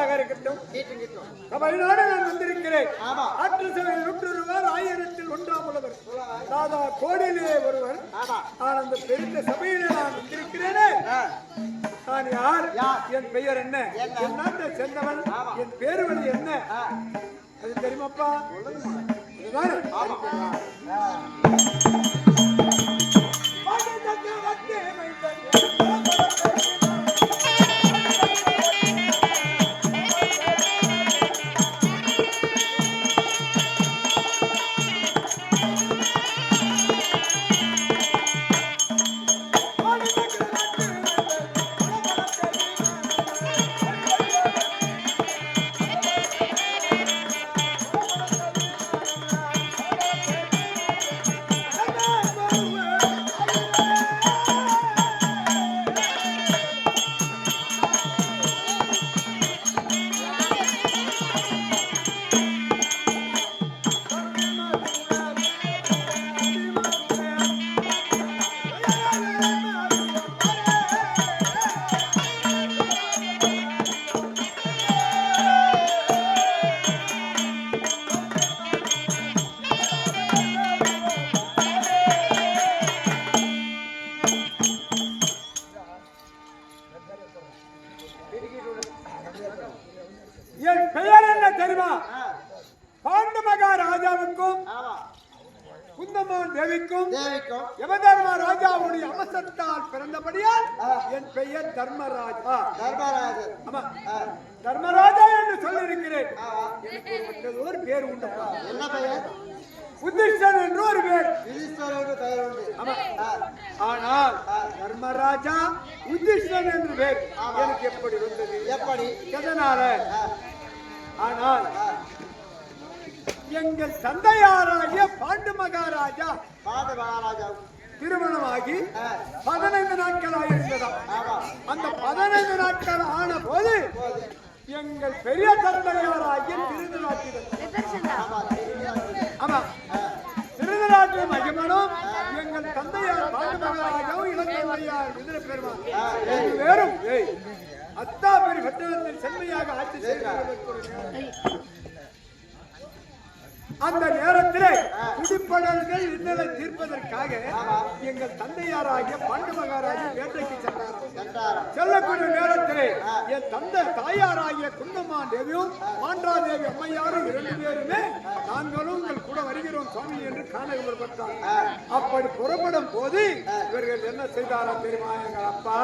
நன்றாக இருக்கட்டும். தமிழ்நாடு நான் வந்திருக்கிறேன். ஆற்று சபையில் நூற்றொருவர் ஆயிரத்தில் ஒன்றாம் உள்ளவர் தாதா கோடியிலே ஒருவர். நான் அந்த பெருத்த சபையிலே நான் வந்திருக்கிறேனே. நான் யார்? என் பெயர் என்ன? என் நாட்டை சேர்ந்தவன்? என் பேர் வழி என்ன? அது தெரியுமாப்பா? இதுதான்? தேவிக்கும் தேவிக்கும் யமதர்ம ராஜாவுடைய அவசரத்தால் பிறந்தபடியால். என் பெயர் தர்மராஜா. தர்மராஜர் ஆமா. தர்மராஜா என்று சொல்லியிருக்கிறேன். எனக்கு ஒரு பேர் உண்டப்பா என்ன பெயர்? புத்திஷ்டன் என்று ஒரு பேர். ஈஸ்வரனுக்கு பெயர் உண்டு. ஆனால் தர்மராஜா உத்திஷ்டன் என்று பேர். எனக்கு எப்படி வந்தது? எப்படி? எதனால ஆனால் எங்கள் தந்தையாராகிய பாண்டு மகாராஜா பாண்ட மகாராஜா திருமணமாகி பதினைந்து நாட்கள் ஆயிருந்ததாம். அந்த பதினைந்து நாட்கள் ஆன போது எங்கள் பெரிய தந்தையாராகிய திருநாட்டினர் ஆமா திருநாட்டு மகிமனும் எங்கள் தந்தையார் பாண்டு மகாராஜாவும் இளந்தந்தையார் விதிர பெருமான். ரெண்டு பேரும் ஏய், அத்தாபெரி பட்டணத்தில் செம்மையாக ஆட்சி செய்கிறார்கள் அந்த நேரத்திலே குடிப்படல்கள் இன்னலை தீர்ப்பதற்காக எங்கள் தந்தையாராகிய பாண்டு மகாராஜா வேட்டைக்கு சென்றார். செல்லக்கூடிய நேரத்திலே என் தந்தை தாயாராகிய குந்தம்மான் தேவியும் மாண்டாதேவி அம்மையாரும் இரண்டு பேருமே நாங்களும் உங்கள் வருகிறோம் சுவாமி என்று காண அப்படி புறப்படும் போது இவர்கள் என்ன செய்தாரோ தெரியுமா எங்கள் அப்பா?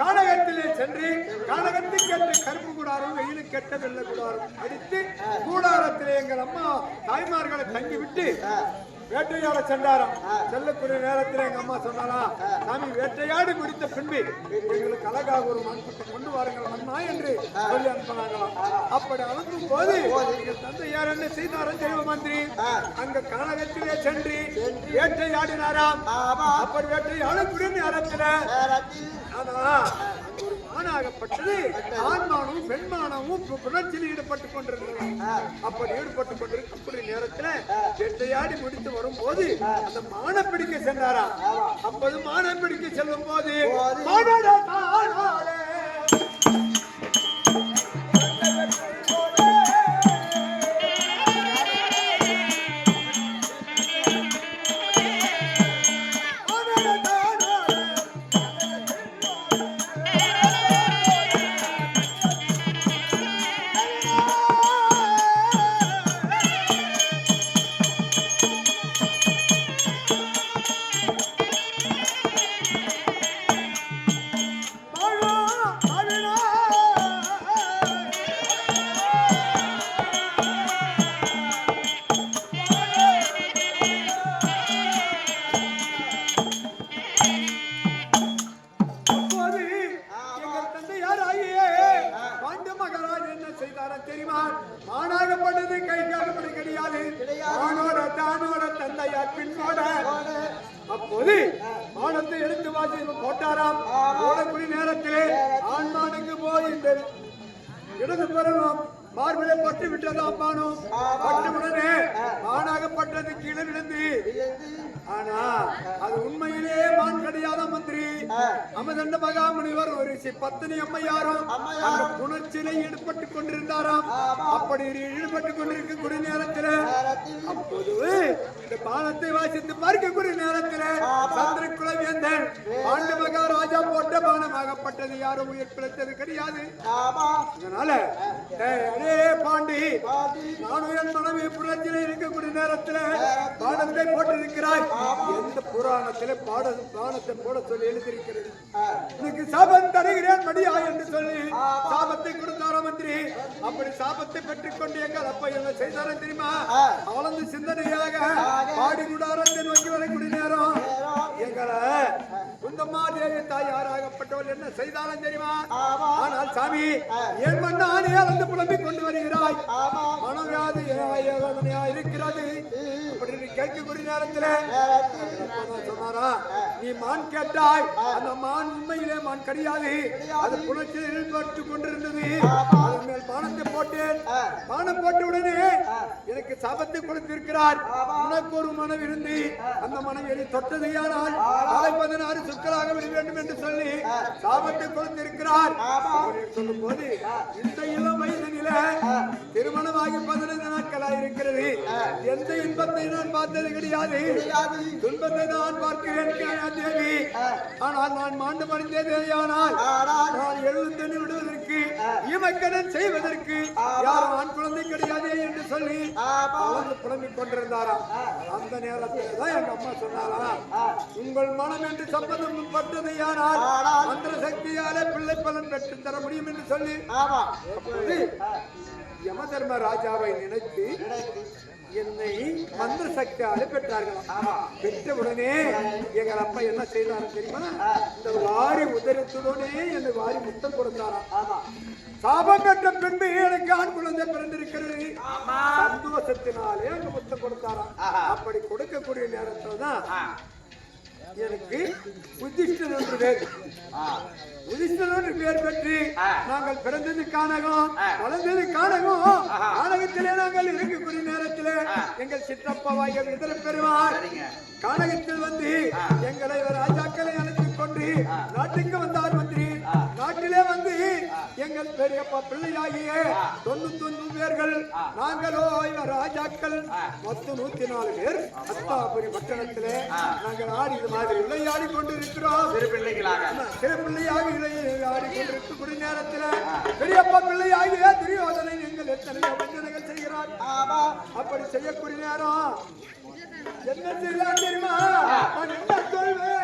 கானகத்திலே சென்று கானகத்துக்கு என்று கருப்பு கூடாரம் வெயிலுக்கு கெட்ட வெள்ள கூடாரம் அடித்து கூடாரத்திலே எங்கள் அம்மா தாய்மார்களை தங்கி விட்டு வேட்டையாட சென்றாராம். செல்லக்கூடிய நேரத்தில் எங்க அம்மா சொன்னாரா சாமி வேட்டையாடு முடித்த பின்பு எங்களுக்கு அழகாக ஒரு மண்பட்டு கொண்டு வாருங்கள் மண்ணா என்று சொல்லி அனுப்பினாங்களாம். அப்படி அனுப்பும் போது எங்கள் தந்தையார் என்ன செய்தாரன் தெய்வ மந்திரி அங்க கனகத்திலே சென்று வேட்டையாடினாராம். அப்படி வேட்டையாடக்கூடிய நேரத்தில் நேரத்தில் ஆனா அங்க ஒரு ஆண்மானமும் பெண்மானமும் புணர்ச்சியில் ஈடுபட்டு கொண்டிருந்தனர் அப்படி ஈடுபட்டு கொண்டிருக்கக்கூடிய நேரத்துல வேட்டையாடி முடித்து வரும்போது அந்த மான பிடிக்க சென்றாராம். அப்போது மான பிடிக்க செல்லும் போது. மானோட மானத்தை எடுத்து வாசி நேரத்திலே ஆண்மானுக்கு போய் இந்த இடது பெறணும் மார்பிலை பட்டு விட்டது அம்மானும் பட்டு உடனே மானாகப்பட்டது கீழே விழுந்து. ஆனா அது உண்மையிலே மான் கிடையாத மந்திரி. அமதண்ட மகாமுனிவர் ஒரு சி- பத்தினி அம்மையாரும் புணர்ச்சியிலே ஈடுபட்டு கொண்டிருந்தாராம். அப்படி ஈடுபட்டு கொண்டிருக்கக்கூடிய நேரத்தில் பாலத்தை வாசித்து பார்க்கக்கூடிய நேரத்தில் சந்திரகுல வேந்தன் ஆண்டு மகாராஜா போட்ட பானமாகப்பட்டது யாரும் உயிர் பிழைத்தது கிடையாது. அதனால அடே பாண்டி நானும் என் மனைவி புரட்சியில் இருக்கக்கூடிய நேரத்தில் பானத்தை போட்டிருக்கிறாய். எந்த புராணத்திலே பாட பானத்தை போட சொல்லி எழுதியிருக்கிறது. உனக்கு சாபம் தருகிறேன் மடியா என்று சொல்லி சாபத்தை கொடுத்தார மந்திரி? அப்படி சாபத்தை பெற்றுக்கொண்டு எங்கள் அப்பா என்ன செய்தாரோ தெரியுமா? அவளந்து சிந்தனையாக பாடி குடாரத்தை நோக்கி வரக்கூடிய நேரம். எங்களை குந்தம்மா தேவி தாயாராகப்பட்டவள் என்ன செய்தாலும் தெரியுமா? ஆனால் சாமி என் மண்ணானே அளந்து புலம்பிக் கொண்டு வருகிறாய். மனவியாதி இருக்கிறது. அப்படின்னு கேட்கக்கூடிய நேரத்துல சொன்னாரா நீ மான் கேட்டாய். அந்த மான் உண்மையிலே மான் கிடையாது. அது புணர்ச்சியில் பட்டு கொண்டிருந்தது. மேல் பானத்தை போட்டேன். பானம் போட்ட உடனே எனக்கு சாபத்தை கொடுத்திருக்கிறார். உனக்கு ஒரு மனம் இருந்து அந்த மனைவியை தொட்டது ஆனால் நாளை பதினாறு சொற்களாக விட வேண்டும் என்று சொல்லி சாபத்தை கொடுத்திருக்கிறார். சொல்லும் போது இந்த இளம் வயதினில திருமணமாகி பதினைந்து நாட்களாக இருக்கிறது. எந்த இன்பத்தை நான் பார்த்தது கிடையாது. துன்பத்தை நான் பார்க்கிறேன் தேவி? ஆனால் நான் மாண்டு மறைந்ததேயானால் நான் எழுந்தனி விடுவதற்கு இமக்கடன் செய்வதற்கு யாரும் ஆண் குழந்தை கிடையாது என்று சொல்லி அவந்து புலம்பிக் கொண்டிருந்தாராம். அந்த நேரத்தில் தான் எங்க அம்மா சொன்னாரா உங்கள் மனம் என்று சம்பந்தம் பட்டதையானால் மந்திர சக்தியாலே பிள்ளை பலன் பெற்று தர முடியும் என்று சொல்லி யமதர்ம ராஜாவை நினைத்து என்னை மந்திர சக்தியாலே பெற்றார்களாம் பெற்ற உடனே எங்கள் அப்பா என்ன செய்தாரு தெரியுமா? இந்த வாரி உதரத்துடனே என்னை வாரி முத்தம் கொடுத்தாராம் சாபம் கட்ட பின்பு எனக்கு ஆண் குழந்தை பிறந்திருக்கிறது. சந்தோஷத்தினாலே அங்க முத்தம் கொடுத்தாராம் அப்படி கொடுக்கக்கூடிய நேரத்தில் தான் எனக்கு உதிஷ்டன் என்று பேர். உதிஷ்டன் என்று பேர் பெற்று நாங்கள் பிறந்தது காணகம் வளர்ந்தது காணகம் கானகத்திலே நாங்கள் இருக்கக்கூடிய நேரத்திலே எங்கள் சிற்றப்பாவாகிய இதர பெறுவார் கானகத்தில் வந்து எங்களை ராஜாக்களை அழைத்துக் கொண்டு நாட்டுக்கு வந்தார் மந்திரி. வந்து எங்கள் பெரியப்பா பிள்ளையாகிய தொண்ணூத்தி ஒன்பது பேர்கள் நாங்களோ இவர் ராஜாக்கள் மொத்தம் நூத்தி நாலு பேர் அத்தாபுரி பட்டணத்திலே நாங்கள் ஆடி இது மாதிரி விளையாடி கொண்டு இருக்கிறோம் சிறு பிள்ளைகளாக. சிறு பிள்ளையாக விளையாடி கொண்டிருக்கக்கூடிய நேரத்தில் பெரியப்பா பிள்ளையாகிய துரியோதனை நீங்கள் எத்தனை வஞ்சனைகள் செய்கிறார் அப்படி செய்யக்கூடிய நேரம் என்ன தெரியுமா? நான் என்ன சொல்வேன்?